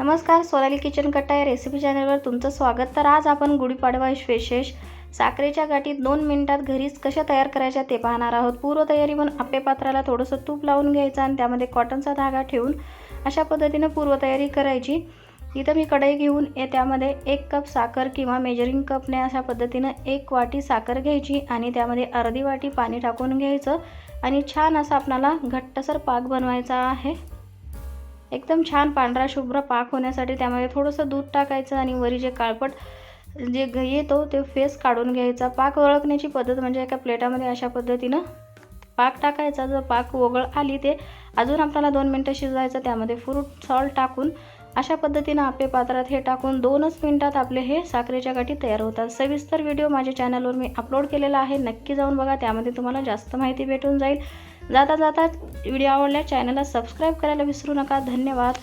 नमस्कार सोनाली किचन कट्टा या रेसिपी चॅनलवर तुमचं स्वागत. तर आज आपण गुढीपाडवा विशेष साखरेच्या गाठीत दोन मिनिटात घरीच कशा तयार करायच्या ते पाहणार आहोत. पूर्वतयारी म्हणून आप्पे पात्राला थोडंसं तूप लावून घ्यायचं आणि त्यामध्ये कॉटनचा धागा ठेवून अशा पद्धतीनं पूर्वतयारी करायची. इथं मी कढई घेऊन ए त्यामध्ये एक कप साखर किंवा मेजरिंग कपने अशा पद्धतीनं एक वाटी साखर घ्यायची आणि त्यामध्ये अर्धी वाटी पाणी टाकून घ्यायचं. आणि छान असा आपणाला घट्टसर पाक बनवायचा आहे. एकदम छान पांढरा शुभ्र पाक होण्यासाठी त्यामध्ये थोडंसं दूध टाकायचं आणि वरी जे काळपट जे ग- येतो ते फेस काढून घ्यायचा. पाक ओळखण्याची पद्धत म्हणजे एका प्लेटामध्ये अशा पद्धतीनं पाक टाकायचा. जर पाक ओघळ आली ते अजून आपल्याला दोन मिनटं शिजवायचं त्यामध्ये फ्रूट सॉल्ट टाकून अशा पद्धतीनं आपले पात्रात हे टाकून दोनच मिनटात आपले हे साखरेच्या गाठी तयार होतात. सविस्तर व्हिडिओ माझ्या चॅनलवर मी अपलोड केलेला आहे. नक्की जाऊन बघा त्यामध्ये तुम्हाला जास्त माहिती भेटून जाईल. जाता जाता व्हिडिओ आवडल्या चॅनलला सबस्क्राईब करायला विसरू नका. धन्यवाद.